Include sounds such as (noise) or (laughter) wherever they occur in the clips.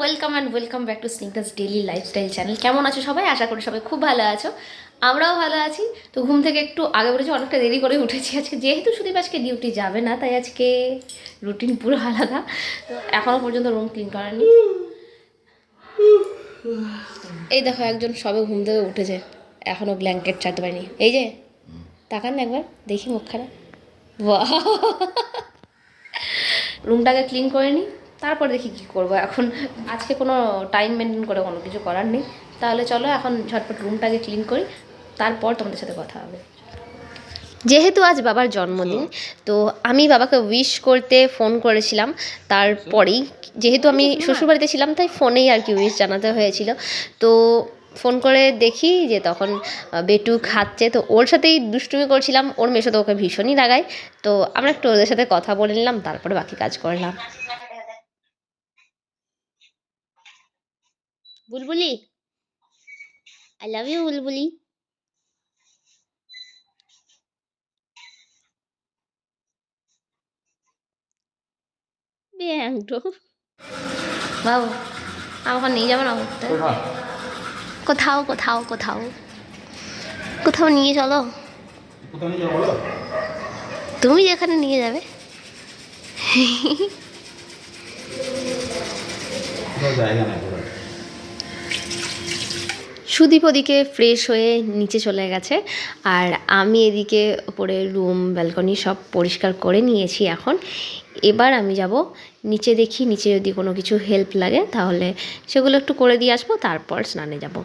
Welcome and welcome back to Snigdha's daily lifestyle channel কেমন আছো সবাই? আশা করি সবাই খুব ভালো আছো। আমরাও ভালো আছি। তো ঘুম থেকে একটু আগে উঠেছি অনেকটা দেরি করে উঠেছি আজকে। যেহেতু সুদীপ আজকে ডিউটি যাবে না, তাই আজকে রুটিন পুরো আলাদা। তো এখনও পর্যন্ত রুম ক্লিন করানি এই দেখো, একজন সবে ঘুম থেকে উঠেছে। এখনও ব্ল্যাঙ্কেট চাটতে পারিনি। এই যে, তাকান না একবার, দেখি মুখখানা। রুমটাকে ক্লিন করে নিই তারপর দেখি কী করব। এখন আজকে কোনো টাইম মেনটেন করে কোনো কিছু করার নেই। তাহলে চলো এখন ঝটপট রুমটাকে ক্লিন করি তারপর তোমাদের সাথে কথা হবে। যেহেতু আজ বাবার জন্মদিন তো আমি বাবাকে উইশ করতে ফোন করেছিলাম। তারপরেই যেহেতু আমি শ্বশুরবাড়িতে ছিলাম তাই ফোনেই আর কি উইশ জানাতে হয়েছিল। তো ফোন করে দেখি যে তখন বেটু খাচ্ছে। তো ওর সাথেই দুষ্টুমি করছিলাম। ওর মেশো তো ওকে ভীষণই লাগায় তো আমরা একটু ওদের সাথে কথা বলে নিলাম তারপরে বাকি কাজ করলাম। বুলবুলি? আই লাভ ইউ বুলবুলি। ব্যাংটো বাবু আমাকে নিয়ে যাব না ঘুরতে? কোথাও কোথাও কোথাও। কোথাও নিয়ে চলো। তুমি যেখানে নিয়ে যাবে। জায়গা সুদীপ ওদিকে ফ্রেশ হয়ে নিচে চলে গেছে। আর আমি এদিকে ওপরে রুম ব্যালকনি সব পরিষ্কার করে নিয়েছি এখন। এবার আমি যাব নিচে দেখি, নিচে যদি কোনো কিছু হেল্প লাগে তাহলে সেগুলো একটু করে দিয়ে আসব, তারপর স্নানে যাব।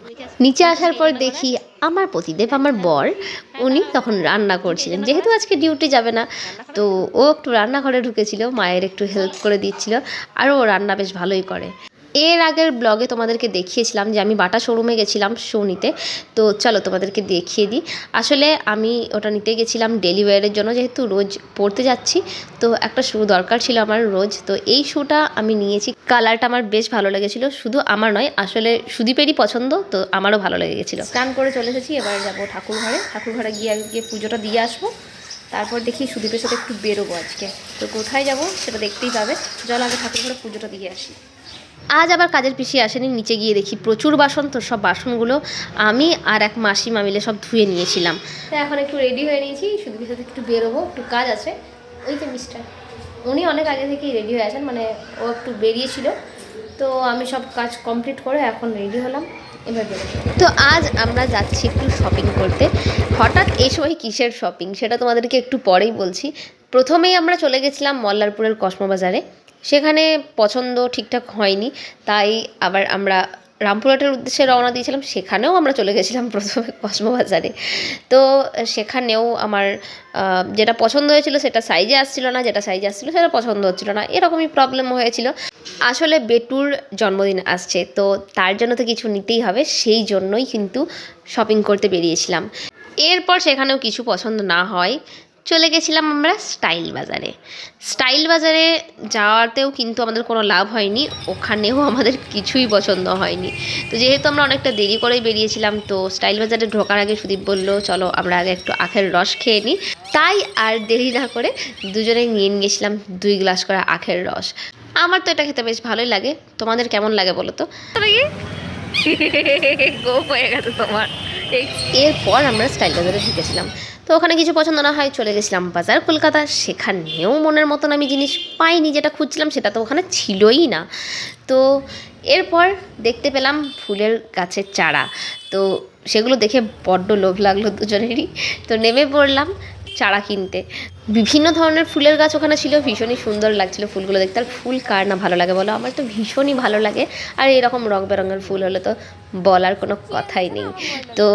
নিচে আসার পর দেখি আমার পতিদেব আমার বর, উনি তখন রান্না করছিলেন। যেহেতু আজকে ডিউটি যাবে না, তো ও একটু রান্নাঘরে ঢুকেছিল, মায়ের একটু হেল্প করে দিচ্ছিল, আর ও রান্না বেশ ভালোই করে। এর আগের ব্লগে তোমাদেরকে দেখিয়েছিলাম যে আমি বাটা শোরুমে গেছিলাম শো নিতে। তো চলো তোমাদেরকে দেখিয়ে দিই। আসলে আমি ওটা নিতে গেছিলাম ডেলি ওয়ারের জন্য, যেহেতু রোজ পড়তে যাচ্ছি, তো একটা শু দরকার ছিল আমার রোজ। তো এই শুটা আমি নিয়েছি। কালারটা আমার বেশ ভালো লেগেছিলো। শুধু আমার নয়, আসলে সুদীপেরই পছন্দ, তো আমারও ভালো লেগে গেছিল স্নান করে চলে এসেছি, এবার যাব ঠাকুর ঘরে ঠাকুর ঘরে গিয়ে পুজোটা দিয়ে আসব। তারপর দেখি সুদীপের সাথে একটু বেরোবো আজকে। তো কোথায় যাব সেটা দেখতেই পাবে। চল আগে ঠাকুর ঘরে পুজোটা দিয়ে আসি। আজ আবার কাজের পিছিয়ে আসেনি, নিচে গিয়ে দেখি প্রচুর বাসন, তো সব বাসনগুলো আমি আর এক মাসিমা মিলে সব ধুয়ে নিয়েছিলাম। তো এখন একটু রেডি হয়ে নিয়েছি, সুদীপের সাথে একটু বেরোবো, একটু কাজ আছে। ওই যে মিস্টার উনি অনেক আগে থেকেই রেডি হয়ে আছেন মানে ও একটু বেরিয়েছিল। তো আমি সব কাজ কমপ্লিট করে এখন রেডি হলাম তো আজ আমরা যাচ্ছি একটু শপিং করতে। হঠাৎ এই সময় কিসের শপিং সেটা তোমাদেরকে একটু পরেই বলছি। প্রথমেই আমরা চলে গেছিলাম মল্লারপুরের কসমোবাজারে সেখানে পছন্দ ঠিকঠাক হয়নি, তাই আবার আমরা রামপুরহাটের উদ্দেশ্যে রওনা দিয়েছিলাম, সেখানেও আমরা চলে গেছিলাম প্রথমে কসমোবাজারে তো সেখানেও আমার যেটা পছন্দ হয়েছিল সেটা সাইজে আসছিল না, যেটা সাইজে আসছিল সেটা পছন্দ হচ্ছিল না, এরকমই প্রবলেম হয়েছিল। আসলে বেটুর জন্মদিন আসছে, তো তার জন্য তো কিছু নিতেই হবে, সেই জন্যই কিন্তু শপিং করতে বেরিয়েছিলাম। এরপর সেখানেও কিছু পছন্দ না হয় চলে গেছিলাম আমরা স্টাইল বাজারে। স্টাইল বাজারে যাওয়াতেও কিন্তু আমাদের কোনো লাভ হয়নি ওখানেও আমাদের কিছুই পছন্দ হয়নি। তো যেহেতু আমরা অনেকটা দেরি করেই বেরিয়েছিলাম তো স্টাইল বাজারে ঢোকার আগে সুদীপ বলল চলো আমরা আগে একটু আখের রস খেয়ে নিই। তাই আর দেরি না করে দুজনে নিয়ে গেছিলাম দুই গ্লাস করে আখের রস। আমার তো এটা খেতে বেশ ভালোই লাগে। তোমাদের কেমন লাগে বলো তো? গোপ হয়ে গেছে তোমার। এরপর আমরা স্টাইল বাজারে ঢুকেছিলাম। তো ওখানে কিছু পছন্দ না হয় চলে গেছিলাম বাজার কলকাতা। সেখানেও মনের মতন আমি জিনিস পাইনি, যেটা খুঁজছিলাম সেটা তো ওখানে ছিলই না। তো এরপর দেখতে পেলাম ফুলের গাছের চারা। তো সেগুলো দেখে বড্ড লোভ লাগল দুজনেরই। তো নেমে পড়লাম চারা কিনতে। বিভিন্ন ধরনের ফুলের গাছ ওখানে ছিল, ভীষণই সুন্দর লাগছিল ফুলগুলো দেখতে। আর ফুল কার না ভালো লাগে বলো? আমার তো ভীষণই ভালো লাগে। আর এরকম রং বেরঙের ফুল হলে তো বলার কোনো কথাই নেই। তো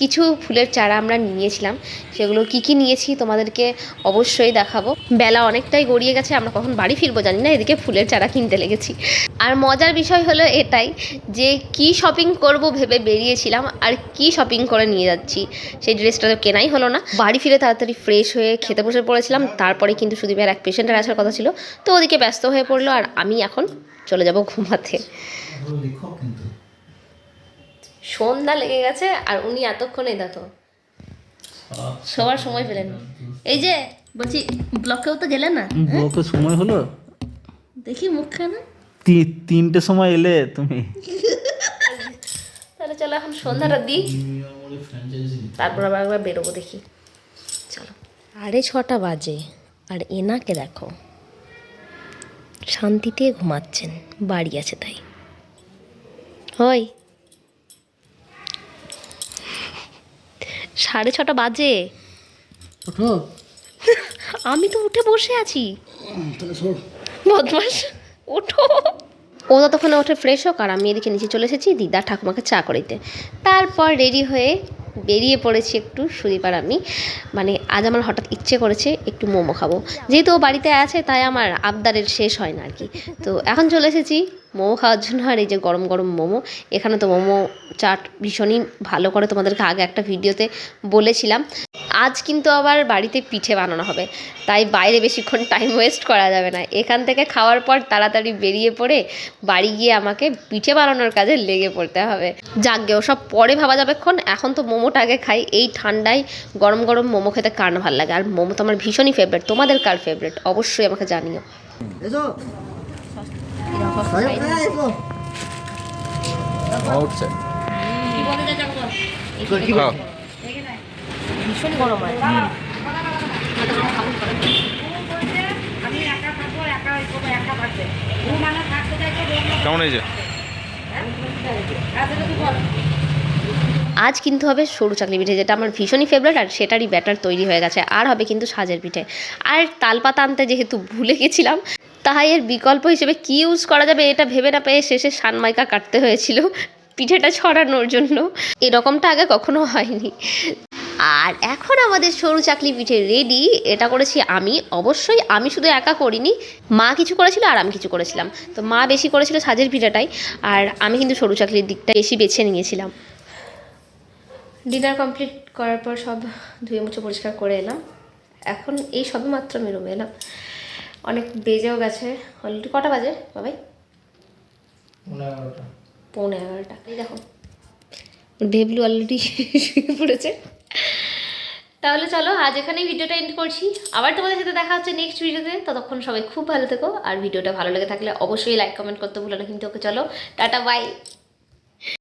কিছু ফুলের চারা আমরা নিয়েছিলাম, সেগুলো কি কি নিয়েছি তোমাদেরকে অবশ্যই দেখাবো। বেলা অনেকটাই গড়িয়ে গেছে, আমরা কখন বাড়ি ফিরবো জানি না, এদিকে ফুলের চারা কিনতে লেগেছি। আর মজার বিষয় হলো এটাই যে, কি শপিং করব ভেবে বেরিয়েছিলাম, আর কি শপিং করে নিয়ে যাচ্ছি, সেই ড্রেসটা তো কেনাই হলো না। বাড়ি ফিরে তাড়াতাড়ি ফ্রেশ হয়ে খেতে বসে পড়েছিলাম, তারপরে কিন্তু সুদীপের এক পেশেন্টের আসার কথা ছিল, তো ওদিকে ব্যস্ত হয়ে পড়ল, আর আমি এখন চলে যাব ঘুমাতে। সন্ধ্যা লেগে গেছে আর উনি এতক্ষণে দেখো। সবার সময় পেলেন। এই যে বলছি ব্লকেও তো গেলেন না? ব্লকে সময় হলো? দেখি মুখখানা। তিনটে সময় এলে তুমি। তাহলে চলো এখন সন্ধ্যাটা দিই। তারপর আবার একবার বেরোবো দেখি। চলো। সাড়ে ছটা বাজে আর এনাকে দেখো। শান্তিতে ঘুমাচ্ছেন বাড়ি আছে তাই। হয়। সাড়ে ছটা বাজে। ওঠো। আমি তো উঠে বসে আছি। বদমাস ওঠো। ও ততক্ষণে ওঠে ফ্রেশ হোক আর আমি এদিকে নিচে চলে এসেছি দিদা ঠাকুমাকে চা করে দিতে তারপর রেডি হয়ে বেরিয়ে পড়েছি একটু, সুদীপ আমি। মানে আজ আমার হঠাৎ ইচ্ছে করেছে একটু মোমো খাব। যেহেতু ও বাড়িতে আছে, তাই আমার আবদারের শেষ হয় না আর কি। তো এখন চলে এসেছি মোমো খাওয়ার জন্য। আর এই যে গরম গরম মোমো, এখানে তো মোমো চাট ভীষণই ভালো করে তোমাদেরকে আগে একটা ভিডিওতে বলেছিলাম। আজ কিন্তু আবার বাড়িতে পিঠে বানানো হবে। তাই বাইরে বেশিক্ষণ টাইম ওয়েস্ট করা যাবে না। এখান থেকে খাওয়ার পর তাড়াতাড়ি বেরিয়ে পড়ে বাড়ি গিয়ে আমাকে পিঠে বানানোর কাজে লেগে পড়তে হবে। যাকগে ওসব পরে ভাবা যাবেক্ষণ এখন তো মোমোটা আগে খাই। এই ঠান্ডায় গরম গরম মোমো খেতে কার না ভালো লাগে? আর মোমো তো আমার ভীষণই ফেভারিট তোমাদের কার ফেভারিট অবশ্যই আমাকে জানিও। ভীষণ গরম হয়। কেমন হয়েছে? আজ কিন্তু হবে সরু চাকলি পিঠে যেটা আমার ভীষণই ফেভারিট আর সেটারই ব্যাটার তৈরি হয়ে গেছে। আর হবে কিন্তু সাজের পিঠে। আর তালপাতা আনতে যেহেতু ভুলে গেছিলাম তাই এর বিকল্প হিসেবে কী ইউজ করা যাবে এটা ভেবে না পেয়ে শেষে সানমাইকা কাটতে হয়েছিল পিঠেটা ছড়ানোর জন্য। এরকমটা আগে কখনো হয়নি। আর এখন আমাদের সরু চাকলি পিঠে রেডি এটা করেছি আমি। অবশ্যই আমি শুধু একা করিনি মা কিছু করেছিল আর আমি কিছু করেছিলাম। তো মা বেশি করেছিল সাজের পিঠাটাই আর আমি কিন্তু সরু চাকলির দিকটা বেশি বেছে নিয়েছিলাম। ডিনার কমপ্লিট করার পর সব ধুয়ে মুছে পরিষ্কার করে এলাম। এখন এই সবে মাত্র আমি রুমে এলাম। অনেক বেজেও গেছে। অলরেডি কটা বাজে বাবাই? পৌনে এগারোটা। এই দেখো ভেবলু অলরেডি (laughs) শুয়ে পড়েছে। তাহলে চলো, আজ এখানেই ভিডিওটা এন্ড করছি। আবার তোমাদের সাথে দেখা হচ্ছে নেক্সট ভিডিওতে ততক্ষণ সবাই খুব ভালো থেকো, আর ভিডিওটা ভালো লেগে থাকলে অবশ্যই লাইক কমেন্ট করতে ভুলো না। কিন্তু ওকে চলো, টাটা বাই